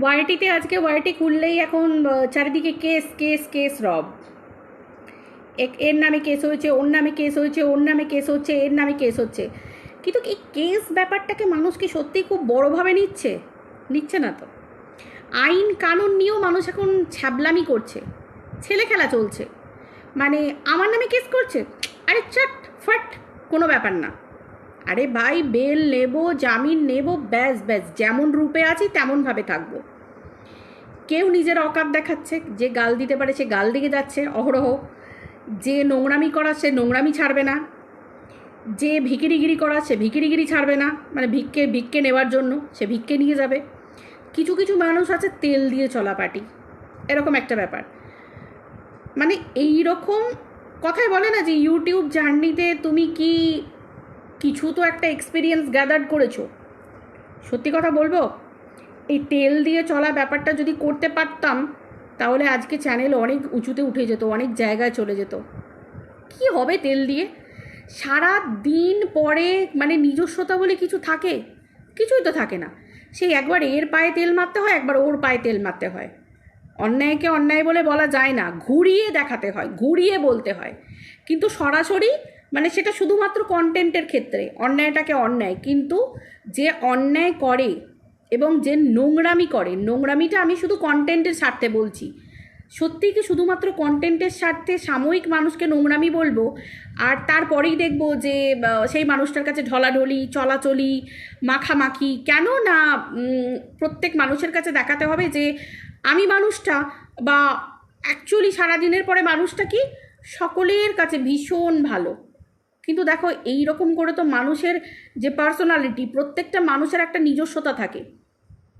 ওয়াইটিতে আজকে ওয়াইটি খুললেই এখন চারিদিকে কেস কেস কেস রব। এক- এর নামে কেস হয়েছে, ওর নামে কেস হয়েছে, ওর নামে কেস হচ্ছে, এর নামে কেস হচ্ছে। কিন্তু এই কেস ব্যাপারটাকে মানুষ কি সত্যিই খুব বড়োভাবে নিচ্ছে? নিচ্ছে না তো। আইন কানুন নিয়েও মানুষ এখন ছ্যাবলামি করছে। ছেলে খেলা চলছে। মানে আমার নামে কেস করছে? আরে চট, ফট, কোনো ব্যাপার না। আরে ভাই, বেল নেব, জামিন নেব, ব্যাস ব্যাস, যেমন রূপে আছি তেমনভাবে থাকব। কেউ নিজের অকাত দেখাচ্ছে, যে গাল দিতে পারে সে গাল দিকে যাচ্ছে, অহরহ। যে নোংরামি করা সে নোংরামি ছাড়বে না। যে ভিকিরিগিরি করা সে ভিকিরিগিরি ছাড়বে না। মানে ভিক্ষে ভিক্ষে নেওয়ার জন্য সে ভিক্ষে নিয়ে যাবে। কিছু কিছু মানুষ আছে তেল দিয়ে চলা পাটি এরকম একটা ব্যাপার। মানে এই রকম কথাই বলে না যে, ইউটিউব জার্নিতে তুমি কি কিছু তো একটা এক্সপিরিয়েন্স গ্যাদার করেছ। সত্যি কথা বলব, এই তেল দিয়ে চলা ব্যাপারটা যদি করতে পারতাম, তাহলে আজকে চ্যানেল অনেক উঁচুতে উঠে যেত, অনেক জায়গায় চলে যেত। কি হবে তেল দিয়ে? সারা দিন পরে মানে নিজস্বতা বলে কিছু থাকে? কিছুই তো থাকে না। সেই একবার এর পায়ে তেল মারতে হয়, একবার ওর পায়ে তেল মারতে হয়। অন্যায়কে অন্যায় বলে বলা যায় না, ঘুরিয়ে দেখাতে হয়, ঘুরিয়ে বলতে হয়। কিন্তু সরাসরি মানে সেটা শুধুমাত্র কন্টেন্টের ক্ষেত্রে, অন্যায়টাকে অন্যায়। কিন্তু যে অন্যায় করে এবং যে নোংরামি করে, নোংরামিটা আমি শুধু কন্টেন্টের স্বার্থে বলছি। সত্যি কি শুধুমাত্র কন্টেন্টের স্বার্থে সাময়িক মানুষকে নোংরামি বলব? আর তারপরেই দেখব যে সেই মানুষটার কাছে ঢলাঢলি, চলাচলি, মাখামাখি, কেন না প্রত্যেক মানুষের কাছে দেখাতে হবে যে, আমি মানুষটা বা অ্যাকচুয়ালি সারাদিনের পরে মানুষটা কি সকলের কাছে ভীষণ ভালো। কিন্তু দেখো এই রকম করে তো মানুষের যে পার্সোনালিটি প্রত্যেকটা মানুষের একটা নিজস্বতা থাকে।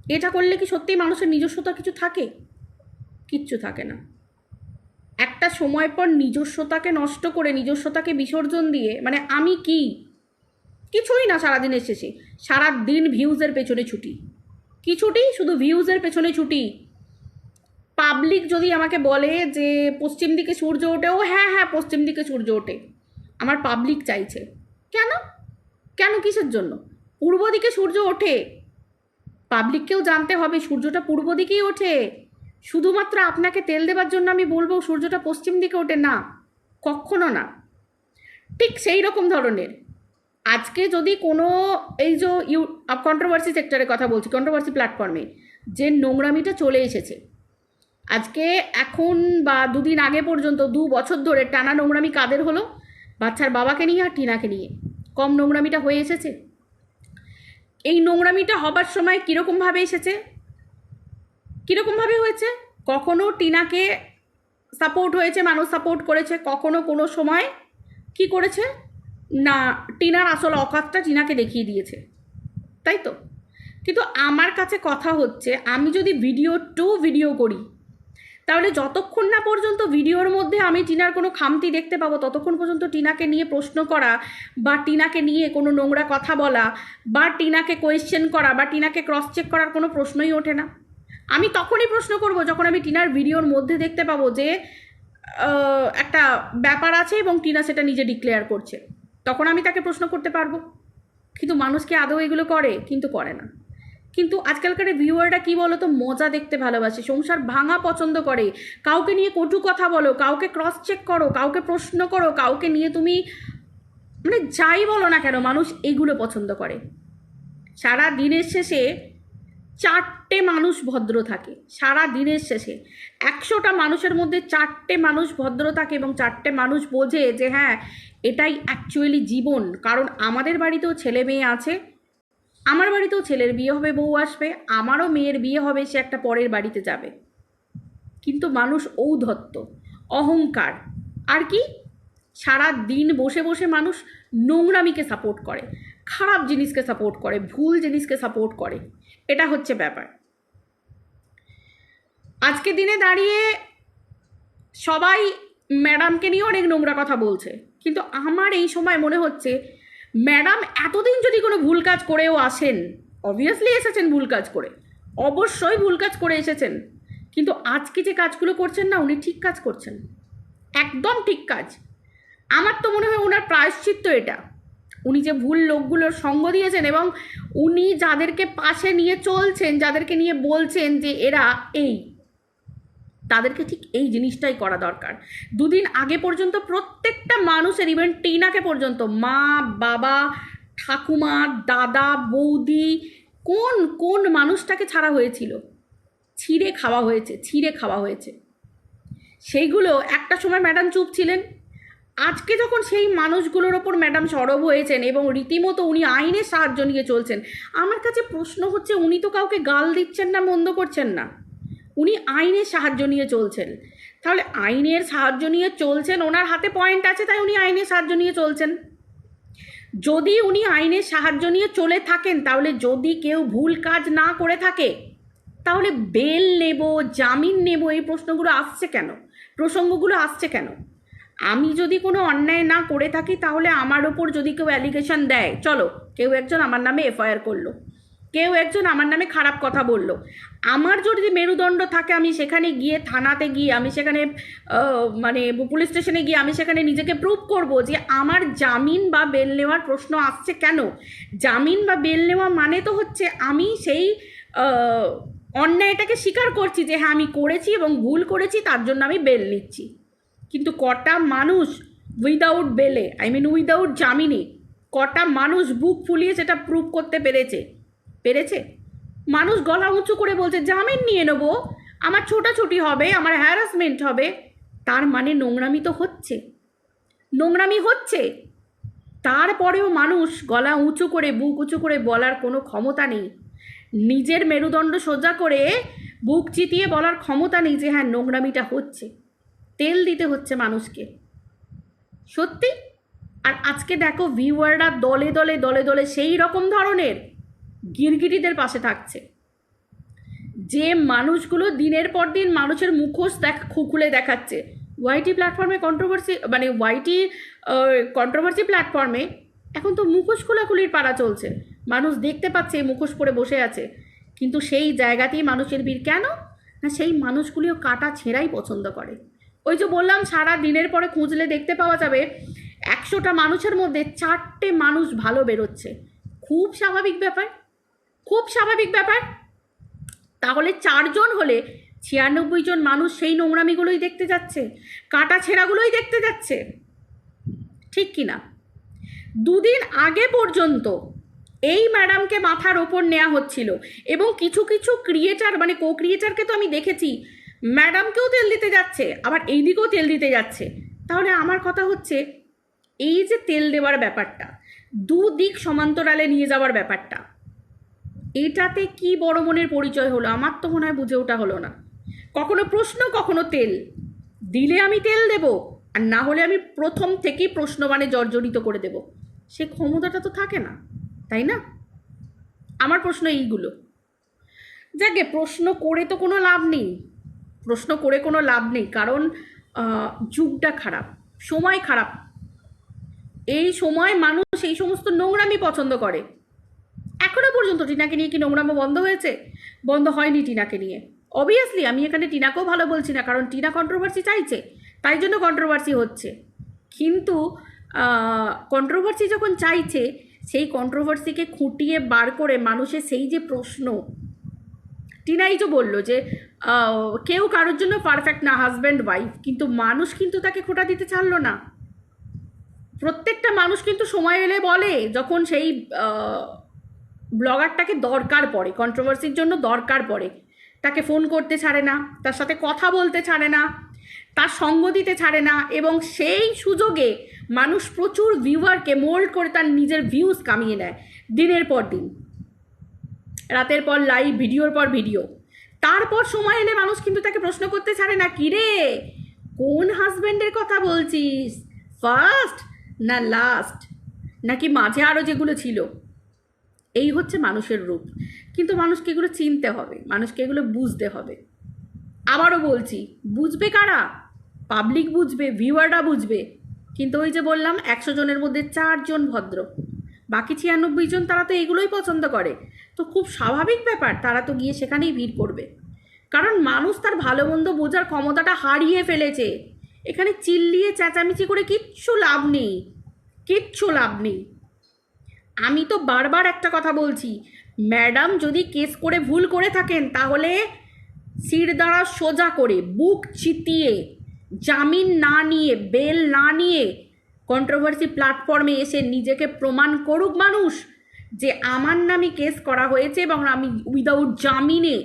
এটা করলে কি সত্যিই মানুষের নিজস্বতা কিছু থাকে? কিচ্ছু থাকে না। একটা সময় পর নিজস্বতাকে নষ্ট করে, নিজস্বতাকে বিসর্জন দিয়ে মানে আমি কি? কিছুই না সারাদিনের শেষে। সারা দিন ভিউজের পেছনে ছুটি। কি ছুটি শুধু ভিউজের পেছনে ছুটি। পাবলিক যদি আমাকে বলে যে, পশ্চিম দিকে সূর্য ওঠে, ও হ্যাঁ হ্যাঁ পশ্চিম দিকে সূর্য ওঠে। আমার পাবলিক চাইছে। কেন? কেন কিসের জন্য? পূর্ব দিকে সূর্য ওঠে। পাবলিককেও জানতে হবে, সূর্যটা পূর্ব দিকেই ওঠে। শুধুমাত্র আপনাকে তেল দেবার জন্য আমি বলব, সূর্যটা পশ্চিম দিকে ওঠে না। কখনো না। ঠিক সেই রকম ধরনের। আজকে যদি কোনো, এই যে ইউ কন্ট্রোভার্সি সেক্টরের কথা বলছি কন্ট্রোভার্সি প্ল্যাটফর্মে যে নোংরামিটা চলে এসেছে। আজকে, এখন বা দুদিন আগে পর্যন্ত, দু বছর ধরে টানা নোংরামি কাদের হলো? বাচ্চার বাবাকে নিয়ে আর টিনাকে নিয়ে। কম নোংরামিটা হয়ে এসেছে? এই নোংরামিটা হবার সময় কীরকমভাবে এসেছে? কীরকমভাবে হয়েছে? কখনো টিনাকে সাপোর্ট হয়েছে, মানুষ সাপোর্ট করেছে? কখনো কোনো সময় কি করেছে? না, টিনার আসল অকাতটা টিনাকে দেখিয়ে দিয়েছে। তাই তো? কিন্তু আমার কাছে কথা হচ্ছে, আমি যদি ভিডিও টু ভিডিও করি তাহলে যতক্ষণ না পর্যন্ত ভিডিওর মধ্যে আমি টিনার কোনো খামতি দেখতে পাবো, ততক্ষণ পর্যন্ত টিনাকে নিয়ে প্রশ্ন করা বা টিনাকে নিয়ে কোনো নোংরা কথা বলা বা টিনাকে কোয়েশ্চেন করা বা টিনাকে ক্রস চেক করার কোনো প্রশ্নই ওঠে না। আমি তখনই প্রশ্ন করব যখন আমি টিনার ভিডিওর মধ্যে দেখতে পাবো যে একটা ব্যাপার আছে এবং টিনা সেটা নিজে ডিক্লেয়ার করছে। তখন আমি তাকে প্রশ্ন করতে পারব। কিন্তু মানুষকে আদৌ এগুলো করে? কিন্তু করে না। কিন্তু আজকালকার ভিউয়াররা কি বলো তো মজা দেখতে ভালোবাসে, সংসার ভাঙা পছন্দ করে। কাউকে নিয়ে কটু কথা বলো, কাউকে ক্রস চেক করো, কাউকে প্রশ্ন করো, কাউকে নিয়ে তুমি মানে যাই বলো না কেন, মানুষ এগুলো পছন্দ করে। সারা দিনের শেষে চারটে মানুষ ভদ্র থাকে, সারা দিনের শেষে। একশোটা মানুষের মধ্যে চারটে মানুষ ভদ্র থাকে এবং চারটে মানুষ বোঝে যে হ্যাঁ এটাই অ্যাকচুয়ালি জীবন। কারণ আমাদের বাড়িতেও ছেলে মেয়ে আছে আমার বাড়িতেও ছেলের বিয়ে হবে, বউ আসবে, আমারও মেয়ের বিয়ে হবে, সে একটা পরের বাড়িতে যাবে। কিন্তু মানুষ ঔদ্ধত্য, অহংকার। আর কি? সারা দিন বসে বসে মানুষ নোংরামিকে সাপোর্ট করে, খারাপ জিনিসকে সাপোর্ট করে, ভুল জিনিসকে সাপোর্ট করে। এটা হচ্ছে ব্যাপার। আজকে দিনে দাঁড়িয়ে সবাই ম্যাডামকে নিয়ে অনেক নোংরা কথা বলছে। কিন্তু আমার এই সময় মনে হচ্ছে ম্যাডাম, এতদিন যদি কোনো ভুল কাজ করেও আসেন অবভিয়াসলি এসেছেন ভুল কাজ করে। অবশ্যই ভুল কাজ করে এসেছেন। কিন্তু আজকে যে কাজগুলো করছেন না, উনি ঠিক কাজ করছেন। একদম ঠিক কাজ। আমার তো মনে হয় ওনার প্রায়শ্চিত্ত এটা। উনি যে ভুল লোকগুলোর সঙ্গ দিয়েছেন এবং উনি যাদেরকে পাশে নিয়ে চলছেন, যাদেরকে নিয়ে বলছেন যে এরা এই তাদেরকে ঠিক এই জিনিসটাই করা দরকার। দুদিন আগে পর্যন্ত প্রত্যেকটা মানুষের ইভেন টিনাকে পর্যন্ত, মা, বাবা, ঠাকুমা, দাদা, বৌদি, কোন কোন মানুষটাকে ছাড়া হয়েছিল? ছিঁড়ে খাওয়া হয়েছে, ছিঁড়ে খাওয়া হয়েছে। সেইগুলো একটা সময় ম্যাডাম চুপ ছিলেন। আজকে যখন সেই মানুষগুলোর ওপর ম্যাডাম সরব হয়েছেন এবং রীতিমতো উনি আইনের সাহায্য নিয়ে চলছেন, আমার কাছে প্রশ্ন হচ্ছে, উনি তো কাউকে গাল দিচ্ছেন না, মন্দ করছেন না। উনি আইনের সাহায্য নিয়ে চলছেন। তাহলে আইনের সাহায্য নিয়ে চলছেন, ওনার হাতে পয়েন্ট আছে, তাই উনি আইনের সাহায্য নিয়ে চলছেন। যদি উনি আইনের সাহায্য নিয়ে চলে থাকেন, তাহলে যদি কেউ ভুল কাজ না করে থাকে, তাহলে বেল নেব, জামিন নেব, এই প্রশ্নগুলো আসছে কেন? প্রসঙ্গগুলো আসছে কেন? আমি যদি কোনো অন্যায় না করে থাকি, তাহলে আমার ওপর যদি কেউ অ্যালিগেশন দেয়, চলো, কেউ একজন আমার নামে এফআইআর করল। কেউ একজন আমার নামে খারাপ কথা বলল। আমার যদি মেরুদণ্ড থাকে, আমি সেখানে গিয়ে থানাতে গিয়ে, আমি সেখানে মানে পুলিশ স্টেশনে গিয়ে আমি সেখানে নিজেকে প্রুভ করব যে আমার জামিন বা বেল নেওয়ার প্রশ্ন আসছে কেন? জামিন বা বেল নেওয়া মানে তো হচ্ছে আমি সেই অন্যায়টাকে স্বীকার করছি যে হ্যাঁ আমি করেছি এবং ভুল করেছি, তার জন্য আমি বেল নিচ্ছি। কিন্তু কটা মানুষ উইদাউট বেলে আই মিন উইদাউট জামিনে, কটা মানুষ বুক ফুলিয়ে সেটা প্রুভ করতে পেরেছে? পেরেছে? মানুষ গলা উঁচু করে বলছে, জামিন নিয়ে নেব। আমার ছোটাছুটি হবে, আমার হ্যারাসমেন্ট হবে। তার মানে নোংরামি তো হচ্ছে। নোংরামি হচ্ছে। তারপরেও মানুষ গলা উঁচু করে, বুক উঁচু করে বলার কোনো ক্ষমতা নেই। নিজের মেরুদণ্ড সোজা করে বুক চিতিয়ে বলার ক্ষমতা নেই যে হ্যাঁ নোংরামিটা হচ্ছে। তেল দিতে হচ্ছে মানুষকে। সত্যি? আর আজকে দেখো ভিউয়াররা দলে দলে দলে দলে সেই রকম ধরনের গিরগিটিদের পাশে থাকছে। যে মানুষগুলো দিনের পর দিন মানুষের মুখোশ দেখ খুলে দেখাচ্ছে। ওয়াইটি প্ল্যাটফর্মে কন্ট্রোভার্সি মানে ওয়াইটি কন্ট্রোভার্সি প্ল্যাটফর্মে এখন তো মুখোশ খোলাখুলির পাড়া চলছে। মানুষ দেখতে পাচ্ছে মুখোশ পরে বসে আছে। কিন্তু সেই জায়গাতেই মানুষের ভিড় কেন? না সেই মানুষগুলিও কাটা ছেঁড়াই পছন্দ করে। ওই যে বললাম, সারা দিনের পরে খুঁজলে দেখতে পাওয়া যাবে, একশোটা মানুষের মধ্যে চারটে মানুষ ভালো বেরোচ্ছে। খুব স্বাভাবিক ব্যাপার। খুব স্বাভাবিক ব্যাপার। তাহলে চারজন হলে ছিয়ানব্বই জন মানুষ সেই নোংরামিগুলোই দেখতে যাচ্ছে, কাটা ছেঁড়াগুলোই দেখতে যাচ্ছে। ঠিক কি না? দুদিন আগে পর্যন্ত এই ম্যাডামকে মাথার ওপর নেওয়া হচ্ছিল এবং কিছু কিছু ক্রিয়েটার মানে কো ক্রিয়েটারকে তো আমি দেখেছি, ম্যাডামকেও তেল দিতে যাচ্ছে, আবার এই দিকেও তেল দিতে যাচ্ছে। তাহলে আমার কথা হচ্ছে, এই যে তেল দেওয়ার ব্যাপারটা, দুদিক সমান্তরালে নিয়ে যাওয়ার ব্যাপারটা এটাতে কি বড় মনের পরিচয় হলো? আমার তো মনে হয় বুঝে ওঠা হলো না। কখনো প্রশ্ন, কখনো তেল। দিলে আমি তেল দেব, আর না হলে আমি প্রথম থেকেই প্রশ্ন মানে জর্জরিত করে দেব। সে ক্ষমতাটা তো থাকে না, তাই না? আমার প্রশ্ন এইগুলো। যাকে প্রশ্ন করে তো কোনো লাভ নেই। প্রশ্ন করে কোনো লাভ নেই, কারণ যুগটা খারাপ, সময় খারাপ। এই সময় মানুষ এই সমস্ত নোংরামি পছন্দ করে। এখনও পর্যন্ত টিনাকে নিয়ে কি নোংরামো বন্ধ হয়েছে? বন্ধ হয়নি টিনাকে নিয়ে। অবভিয়াসলি আমি এখানে টিনাকেও ভালো বলছি না, কারণ টিনা কন্ট্রোভার্সি চাইছে, তাই জন্য কন্ট্রোভার্সি হচ্ছে। কিন্তু কন্ট্রোভার্সি যখন চাইছে, সেই কন্ট্রোভার্সিকে খুঁটিয়ে বার করে মানুষের সেই যে প্রশ্ন, টিনাই তো বলল যে কেউ কারোর জন্য পারফেক্ট না হাজব্যান্ড ওয়াইফ কিন্তু মানুষ কিন্তু তাকে খোটা দিতে ছাড়লো না। প্রত্যেকটা মানুষ কিন্তু সময় এলে বলে, যখন সেই ব্লগারটাকে দরকার পড়ে কন্ট্রোভার্সির জন্য দরকার পড়ে। তাকে ফোন করতে ছাড়ে না, তার সাথে কথা বলতে ছাড়ে না, তার সঙ্গ দিতে ছাড়ে না এবং সেই সুযোগে মানুষ প্রচুর ভিউয়ারকে মোল্ড করে তার নিজের ভিউজ কামিয়ে নেয় দিনের পর দিন। রাতের পর লাইভ ভিডিওর পর ভিডিও তারপর সময় এলে মানুষ কিন্তু তাকে প্রশ্ন করতে ছাড়ে না কিরে কোন হাজব্যান্ডের কথা বলছিস? ফার্স্ট না লাস্ট নাকি মাঝে আরও যেগুলো ছিল। এই হচ্ছে মানুষের রূপ। কিন্তু মানুষকে এগুলো চিনতে হবে, মানুষকে এগুলো বুঝতে হবে। আবারও বলছি, বুঝবে কারা? পাবলিক বুঝবে ভিউয়াররা বুঝবে। কিন্তু ওই যে বললাম, একশো জনের মধ্যে চারজন ভদ্র। বাকি ছিয়ানব্বই জন তারা তো এগুলোই পছন্দ করে। তো খুব স্বাভাবিক ব্যাপার, তারা তো গিয়ে সেখানেই ভিড় করবে। কারণ মানুষ তার ভালো মন্দ বোঝার ক্ষমতাটা হারিয়ে ফেলেছে। এখানে চিল্লিয়ে চেঁচামেচি করে কিচ্ছু লাভ নেই, কিচ্ছু লাভ নেই। আমি তো বারবার একটা কথা বলছি। ম্যাডাম যদি কেস করে ভুল করে থাকেন, তাহলে সির দ্বারা সোজা করে, বুক চিতিয়ে, জামিন না নিয়ে, বেল না নিয়ে কন্ট্রোভার্সি প্ল্যাটফর্মে এসে নিজেকে প্রমাণ করুক মানুষ যে আমার নামে কেস করা হয়েছে এবং আমি উইদাউট জামিনে।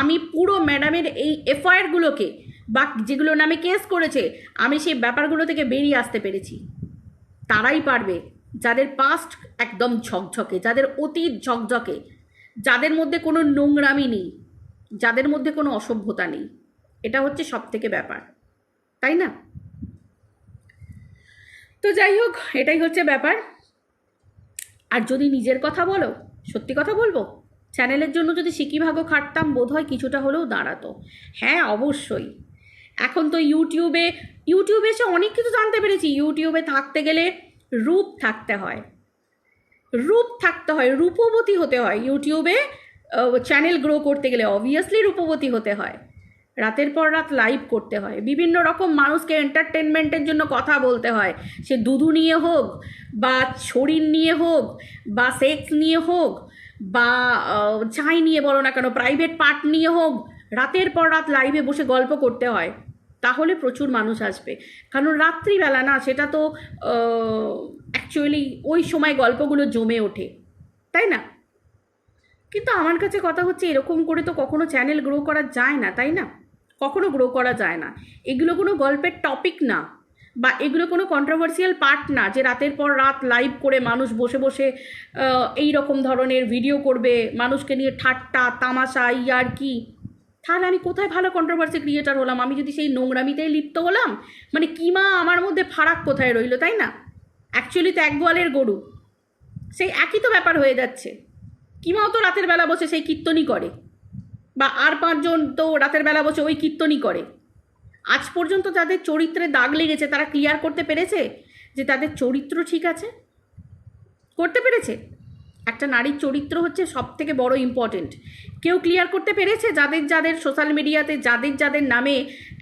আমি পুরো ম্যাডামের এই এফআইআরগুলোকে বা যেগুলো নামে কেস করেছে, আমি সেই ব্যাপারগুলো থেকে বেরিয়ে আসতে পেরেছি। তারাই পারবে। যাদের পাস্ট একদম ঝকঝকে, যাদের অতীত ঝকঝকে, যাদের মধ্যে কোনো নোংরামি নেই, যাদের মধ্যে কোনো অসভ্যতা নেই, এটা হচ্ছে সব থেকে ব্যাপার, তাই না? তো যাই হোক, এটাই হচ্ছে ব্যাপার। আর যদি নিজের কথা বলো, সত্যি কথা বলব, চ্যানেলের জন্য যদি সিকিভাগও খাটতাম বোধ হয় কিছুটা হলেও দাঁড়াতো। হ্যাঁ অবশ্যই। এখন তো ইউটিউবে ইউটিউবে এসে অনেক কিছু জানতে পেরেছি। ইউটিউবে থাকতে গেলে রূপ থাকতে হয়। রূপ থাকতে হয়, রূপবতী হতে হয়। ইউটিউবে চ্যানেল গ্রো করতে গেলে অবভিয়াসলি রূপবতী হতে হয়। রাতের পর রাত লাইভ করতে হয়। বিভিন্ন রকম মানুষকে এন্টারটেনমেন্টের জন্য কথা বলতে হয়। সে দুধু নিয়ে হোক, বা শরীর নিয়ে হোক, বা সেক্স নিয়ে হোক, বা যাই নিয়ে বলো না কেন প্রাইভেট পার্ট নিয়ে হোক, রাতের পর রাত লাইভে বসে গল্প করতে হয়। তাহলে প্রচুর মানুষ আসবে। কারণ রাত্রিবেলা না, সেটা তো অ্যাকচুয়ালি ওই সময় গল্পগুলো জমে ওঠে, তাই না? কিন্তু আমার কাছে কথা হচ্ছে এরকম করে তো কখনো চ্যানেল গ্রো করা যায় না, তাই না? কখনো গ্রো করা যায় না। এগুলো কোনো গল্পের টপিক না, বা এগুলো কোনো কন্ট্রোভার্সিয়াল পার্ট না, যে রাতের পর রাত লাইভ করে মানুষ বসে বসে এই রকম ধরনের ভিডিও করবে, মানুষকে নিয়ে ঠাট্টা, তামাশা ইয়ার কি তাহলে আমি কোথায় ভালো কন্ট্রোভার্সি ক্রিয়েটার হলাম? আমি যদি সেই নোংরামিতেই লিপ্ত হলাম মানে কিমা আমার মধ্যে ফারাক কোথায় রইল, তাই না? অ্যাকচুয়ালি তো এক গোয়ালের গরু। সেই একই তো ব্যাপার হয়ে যাচ্ছে। কিমাও তো রাতের বেলা বসে সেই কীর্তনই করে? বা আর পাঁচজন তো রাতের বেলা বসে ওই কীর্তনই করে। আজ পর্যন্ত তাদের চরিত্রে দাগ লেগেছে, তারা ক্লিয়ার করতে পেরেছে যে তাদের চরিত্র ঠিক আছে? করতে পেরেছে? একটা নারীর চরিত্র হচ্ছে সব থেকে বড় ইম্পর্টেন্ট কেউ ক্লিয়ার করতে পেরেছে যাদের যাদের সোশ্যাল মিডিয়াতে যাদের যাদের নামে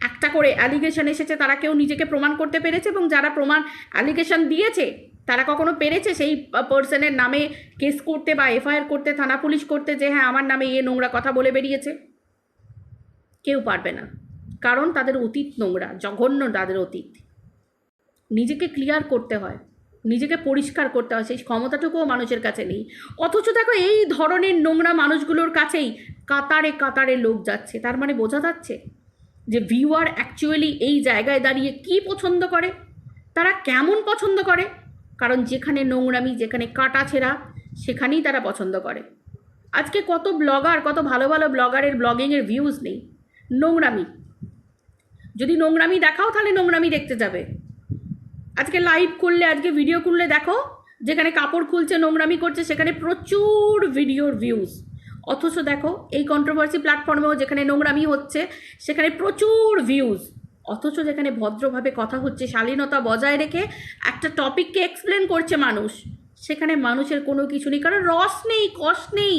একটা করে অ্যালিগেশন এসেছে, তারা কেউ নিজেকে প্রমাণ করতে পেরেছে এবং যারা প্রমাণ অ্যালিগেশন দিয়েছে, তারা কখনো পেরেছে সেই পার্সনের নামে কেস করতে বা এফআইআর করতে, থানা পুলিশ করতে যে হ্যাঁ আমার নামে এ নোংরা কথা বলে বেরিয়েছে? কেউ পারবে না। কারণ তাদের অতীত নোংরা, জঘন্য তাদের অতীত। নিজেকে ক্লিয়ার করতে হয়। নিজেকে পরিষ্কার করতে হয়, সেই ক্ষমতাটুকুও মানুষের কাছে নেই। অথচ দেখো এই ধরনের নোংরা মানুষগুলোর কাছেই কাতারে কাতারে লোক যাচ্ছে। তার মানে বোঝা যাচ্ছে যে ভিউয়ার অ্যাকচুয়ালি এই জায়গায় দাঁড়িয়ে কি পছন্দ করে, তারা কেমন পছন্দ করে। কারণ যেখানে নোংরামি, যেখানে কাটা ছেঁড়া সেখানেই তারা পছন্দ করে। আজকে কত ব্লগার, কত ভালো ভালো ব্লগারের ব্লগিংয়ের ভিউজ নেই। নোংরামি। যদি নোংরামি দেখাও, তাহলে নোংরামি দেখতে যাবে। আজকে লাইভ করলে, আজকে ভিডিও করলে দেখো, যেখানে কাপড় খুলছে, নোংরামি করছে, সেখানে প্রচুর ভিডিওর ভিউজ অথচ দেখো, এই কন্ট্রোভার্সি প্ল্যাটফর্মেও যেখানে নোংরামি হচ্ছে, সেখানে প্রচুর ভিউজ অথচ যেখানে ভদ্রভাবে কথা হচ্ছে, শালীনতা বজায় রেখে একটা টপিককে এক্সপ্লেন করছে মানুষ, সেখানে মানুষের কোনো কিছু নেই, কারণ রস নেই, কষ নেই।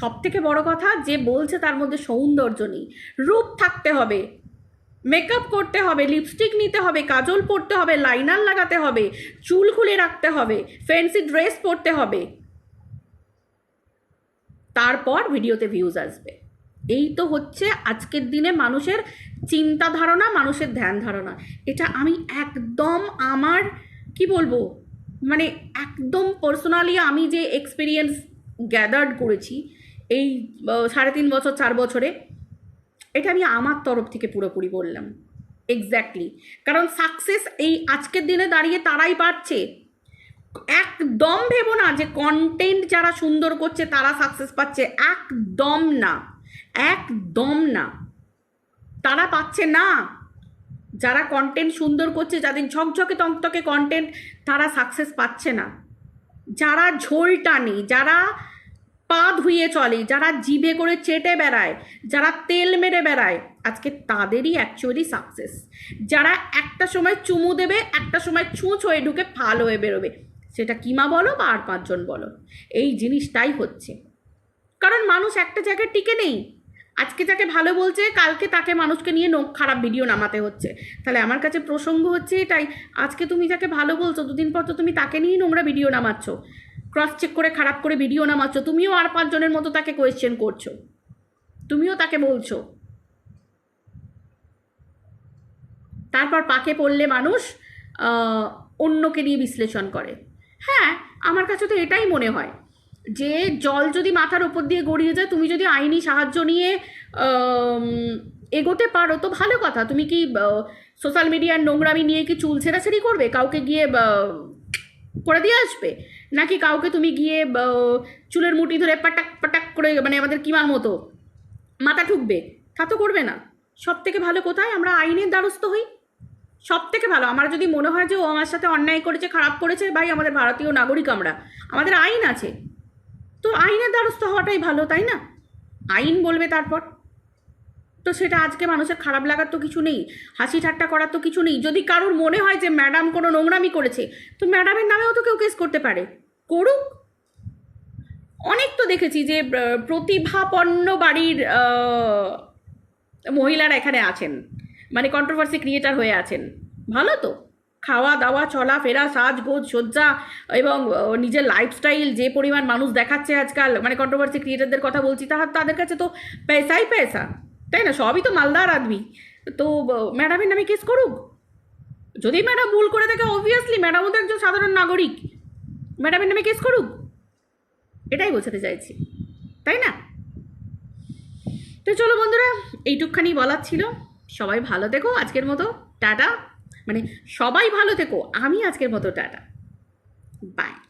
সব থেকে বড় কথা, যে বলছে তার মধ্যে সৌন্দর্য নেই। রূপ থাকতে হবে। মেকআপ করতে হবে লিপস্টিক নিতে হবে, কাজল পরতে হবে লাইনার লাগাতে হবে, চুল খুলে রাখতে হবে ফ্যান্সি ড্রেস পরতে হবে। তারপর ভিডিওতে ভিউজ আসবে। এই তো হচ্ছে আজকের দিনে মানুষের চিন্তা ধারণা মানুষের ধ্যান ধারণা এটা আমি একদম আমার, কি বলব মানে একদম পার্সোনালি আমি যে এক্সপিরিয়েন্স গ্যাদার্ড করেছি এই সাড়ে তিন বছর, চার বছরে এটা আমি আমার তরফ থেকে পুরোপুরি বললাম। এক্স্যাক্টলি কারণ সাকসেস এই আজকের দিনে দাঁড়িয়ে তারাই পাচ্ছে একদম ভেবো না যে কন্টেন্ট যারা সুন্দর করছে তারা সাকসেস পাচ্ছে। একদম না। একদম না। তারা পাচ্ছে না। যারা কন্টেন্ট সুন্দর করছে, যাদের ঝকঝকে তকতকে কন্টেন্ট তারা সাকসেস পাচ্ছে না। যারা ঝোল টানে, যারা পা ধুয়ে চলে, যারা জিভে করে চেটে বেড়ায়, যারা তেল মেরে বেড়ায়, আজকে তাদেরই অ্যাকচুয়ালি সাকসেস যারা একটা সময় চুমু দেবে, একটা সময় ছুঁচ হয়ে ঢুকে ফাল হয়ে বেরোবে। সেটা কিমা বলো বা আর পাঁচজন বলো? এই জিনিসটাই হচ্ছে। কারণ মানুষ একটা জায়গায় টিকে নেই। আজকে যাকে ভালো বলছে, কালকে তাকে মানুষকে নিয়ে নো খারাপ ভিডিও নামাতে হচ্ছে। তাহলে আমার কাছে প্রসঙ্গ হচ্ছে এটাই, আজকে তুমি যাকে ভালো বলছো, দুদিন পর তো তুমি তাকে নিয়েই নোংরা ভিডিও নামাচ্ছ। ক্রস চেক করে, খারাপ করে ভিডিও নামাচ্ছ, তুমিও আর পাঁচজনের মতো তাকে কোয়েশ্চেন করছ। তুমিও তাকে বলছো। তারপর পাকে পড়লে মানুষ অন্যকে নিয়ে বিশ্লেষণ করে। হ্যাঁ আমার কাছে তো এটাই মনে হয় যে, জল যদি মাথার ওপর দিয়ে গড়িয়ে যায়, তুমি যদি আইনি সাহায্য নিয়ে এগোতে পারো, তো ভালো কথা। তুমি কি সোশ্যাল মিডিয়ার নোংরামি নিয়ে কি চুল ছেঁড়াছেড়ি করবে? কাউকে গিয়ে করে দিয়ে আসবে? নাকি কাউকে তুমি গিয়ে চুলের মুটি ধরে পাটাক পাটাক করে মানে আমাদের কিমার মতো মাথা ঠুকবে? তা তো করবে না। সব থেকে ভালো কোথায়? আমরা আইনের দ্বারস্থ হই। সব থেকে ভালো। আমার যদি মনে হয় যে ও আমার সাথে অন্যায় করেছে, খারাপ করেছে, ভাই, আমাদের ভারতীয় নাগরিক আমরা। আমাদের আইন আছে। তো আইনের দ্বারস্থ হওয়াটাই ভালো, তাই না? আইন বলবে তারপর। তো সেটা আজকে মানুষের খারাপ লাগার তো কিছু নেই, হাসি ঠাট্টা করার তো কিছু নেই। যদি কারোর মনে হয় যে ম্যাডাম কোনো নোংরামি করেছে, তো ম্যাডামের নামেও তো কেউ কেস করতে পারে। করুক। অনেক তো দেখেছি যে প্রতিভাপন্ন বাড়ির মহিলারা এখানে আছেন। মানে কন্ট্রোভার্সি ক্রিয়েটার হয়ে আছেন। ভালো তো। খাওয়া দাওয়া চলা ফেরা সাজগোজ সজ্জা এবং নিজের লাইফস্টাইল যে পরিমাণ মানুষ দেখাচ্ছে আজকাল মানে কন্ট্রোভার্সি ক্রিয়েটারদের কথা বলছি তাহার তাদের কাছে তো পয়সাই পয়সা তাই না? সবই তো মালদার আদমি। তো ম্যাডামের নামে কেস করুক? যদি ম্যাডাম ভুল করে থাকে অবভিয়াসলি ম্যাডামও তো একজন সাধারণ নাগরিক। ম্যাডামের নামে কেস করুক? এটাই বোঝাতে চাইছি। তাই না? তো চলো বন্ধুরা, এইটুকখানি বলার ছিল। সবাই ভালো থেকো আজকের মতো। টাটা। মানে সবাই ভালো থেকো। আমি আজকের মতো টাটা। বাই